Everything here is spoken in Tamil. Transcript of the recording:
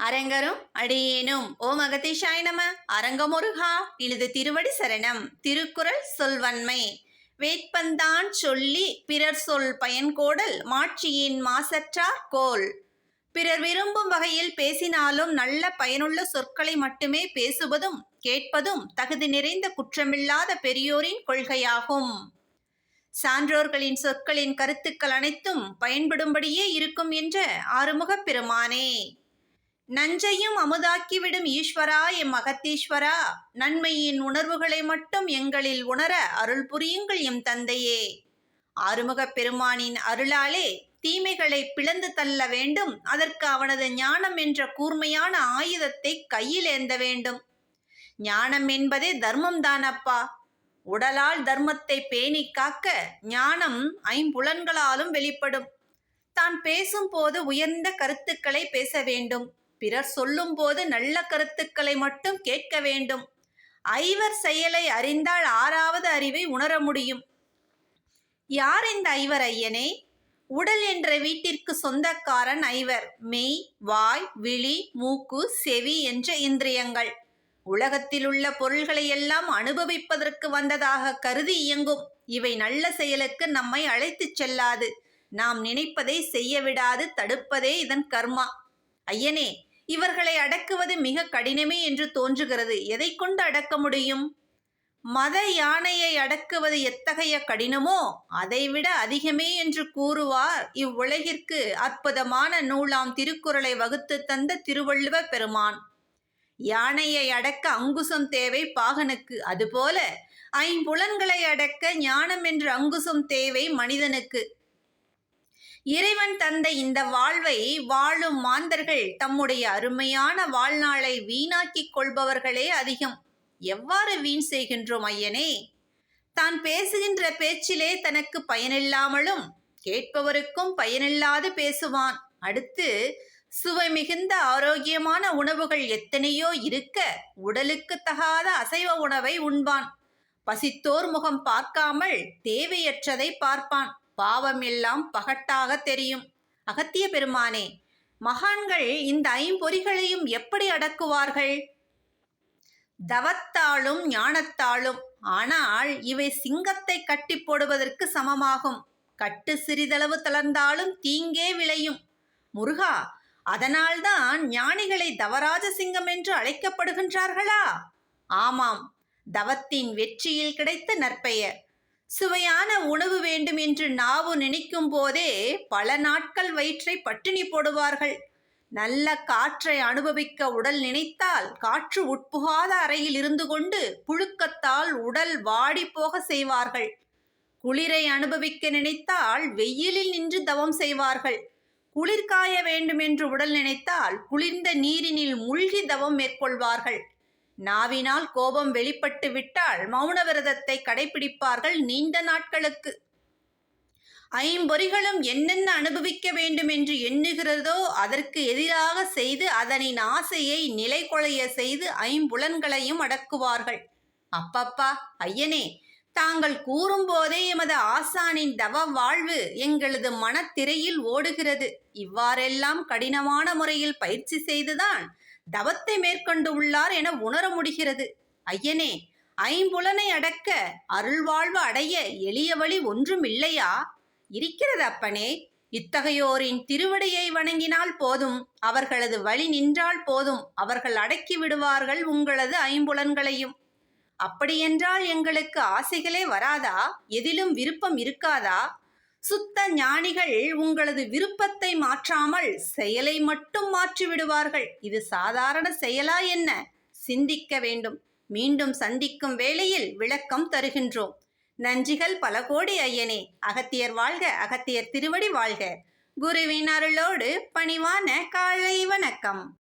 அரங்கரும் அடியேனும். ஓம் அகதீஷாய நம. அரங்கமுருகா இழுது திருவடி சரணம். திருக்குறள் சொல்வன்மை. வேட்பந்தான் சொல்லி பிறர் சொல் பயன்கோடல் மாட்சியின் மாசற்றார் கோல். பிறர் விரும்பும் வகையில் பேசினாலும் நல்ல பயனுள்ள சொற்களை மட்டுமே பேசுவதும் கேட்பதும் தகுதி நிறைந்த குற்றமில்லாத பெரியோரின் கொள்கையாகும். சான்றோர்களின் சொற்களின் கருத்துக்கள் அனைத்தும் பயன்படும்படியே இருக்கும் என்ற ஆறுமுகப் பெருமானே. நஞ்சையும் அமுதாக்கிவிடும் ஈஸ்வரா எம் அகத்தீஸ்வரா நன்மையின் உணர்வுகளை மட்டும் எங்களில் உணர அருள் புரியுங்கள் எம் தந்தையே. ஆறுமுகப் பெருமானின் அருளாலே தீமைகளை பிளந்து தள்ள வேண்டும். அதற்கு அவனது ஞானம் என்ற கூர்மையான ஆயுதத்தை கையில் ஏந்த வேண்டும். ஞானம் என்பதே தர்மம் தானப்பா. உடலால் தர்மத்தை பேணி காக்க ஞானம் ஐம்புலன்களாலும் வெளிப்படும். தான் பேசும்போது உயர்ந்த கருத்துக்களை பேச வேண்டும். பிறர் சொல்லும்போது நல்ல கருத்துக்களை மட்டும் கேட்க வேண்டும். ஐவர் செயலை அறிந்தால் ஆறாவது அறிவை உணர முடியும். யார் இந்த ஐவர் ஐயனே? உடல் என்ற வீட்டிற்கு சொந்தக்காரன் ஐவர். மெய் வாய் விழி மூக்கு செவி என்ற இந்திரியங்கள். உலகத்தில் உள்ள பொருள்களை எல்லாம் அனுபவிப்பதற்கு வந்ததாக கருதி இயங்கும். இவை நல்ல செயலுக்கு நம்மை அழைத்துச் செல்லாது. நாம் நினைப்பதை செய்ய விடாது தடுப்பதே இதன் கர்மா. ஐயனே இவர்களை அடக்குவது மிக கடினமே என்று தோன்றுகிறது. எதை கொண்டு அடக்க முடியும்? மத யானையை அடக்குவது எத்தகைய கடினமோ அதைவிட அதிகமே என்று கூறுவார். இவ்வுலகிற்கு அற்புதமான நூலாம் திருக்குறளை வகுத்து தந்த திருவள்ளுவ பெருமான். யானையை அடக்க அங்குசம் தேவை பாகனுக்கு. அதுபோல ஐம்புலன்களை அடக்க ஞானம் என்ற அங்குசம் தேவை மனிதனுக்கு. இறைவன் தந்த இந்த வாழ்வை வாழும் மாந்தர்கள் தம்முடைய அருமையான வாழ்நாளை வீணாக்கிக் கொள்பவர்களே அதிகம். எவ்வாறு வீண் செய்கின்றோம் ஐயனே? தான் பேசுகின்ற பேச்சிலே தனக்கு பயனில்லாமலும் கேட்பவருக்கும் பயனில்லாது பேசுவான். அடுத்து சுவை மிகுந்த ஆரோக்கியமான உணவுகள் எத்தனையோ இருக்க உடலுக்கு தகாத அசைவ உணவை உண்பான். பசித்தோர் முகம் பார்க்காமல் தேவையற்றதை பார்ப்பான். பாவம் எல்லாம் பகட்டாக தெரியும். அகத்திய பெருமானே மகான்கள் இந்த ஐம்பொறிகளையும் எப்படி அடக்குவார்கள்? தவத்தாலும் ஞானத்தாலும். ஆனால் இவை சிங்கத்தை கட்டி போடுவதற்கு சமமாகும். கட்டு சிறிதளவு தளர்ந்தாலும் தீங்கே விளையும். முருகா அதனால்தான் ஞானிகளை தவராஜ சிங்கம் என்று அழைக்கப்படுகின்றார்களா? ஆமாம் தவத்தின் வெற்றியில் கிடைத்த நற்பெயர். சுவையான உணவு வேண்டும் என்று நாவு நினைக்கும் போதே பல நாட்கள் வயிற்றை பட்டினி போடுவார்கள். நல்ல காற்றை அனுபவிக்க உடல் நினைத்தால் காற்று உட்புகாத அறையில் இருந்து கொண்டு புழுக்கத்தால் உடல் வாடி போக செய்வார்கள். குளிரை அனுபவிக்க நினைத்தால் வெயிலில் நின்று தவம் செய்வார்கள். குளிர்காய வேண்டும் என்று உடல் நினைத்தால் குளிர்ந்த நீரினில் மூழ்கி தவம் மேற்கொள்வார்கள். நாவினால் கோபம் வெளிப்பட்டு விட்டால் மௌன விரதத்தை கடைபிடிப்பார்கள் நீண்ட நாட்களுக்கு. ஐம்பொறிகளும் என்னென்ன அனுபவிக்க வேண்டும் என்று எண்ணுகிறதோ அதற்கு எதிராக செய்து அதனின் ஆசையை நிலை கொலைய செய்து ஐம்புலன்களையும் அடக்குவார்கள். அப்பப்பா ஐயனே தாங்கள் கூறும்போதே எமது ஆசானின் தவ வாழ்வு எங்களது மனத்திரையில் ஓடுகிறது. இவ்வாறெல்லாம் கடினமான முறையில் பயிற்சி செய்துதான் தவத்தை மேற்கொண்டு உள்ளார் என உணர முடிகிறது. ஐயனே ஐம்புலனை அடக்க அருள்வாழ்வு அடைய எளிய வழி ஒன்றும் இல்லையா இருக்கிறது அப்பனே இத்தகையோரின் திருவடியை வணங்கினால் போதும் அவர்களது வழி நின்றால் போதும் அவர்கள் அடக்கி விடுவார்கள் உங்களது ஐம்புலன்களையும். அப்படியென்றால் எங்களுக்கு ஆசைகளே வராதா? எதிலும் விருப்பம் இருக்காதா? சுத்த ஞானிகள் உங்களது விருப்பத்தை மாற்றாமல் செயலை மட்டும் மாற்றி விடுவார்கள். இது சாதாரண செயலா என்ன? சிந்திக்க வேண்டும். மீண்டும் சந்திக்கும் வேளையில் விளக்கம் தருகின்றோம். நஞ்சிகள் பல கோடி ஐயனே. அகத்தியர் வாழ்க அகத்தியர் திருவடி வாழ்க. குருவின் அருளோடு பணிவான காலை வணக்கம்.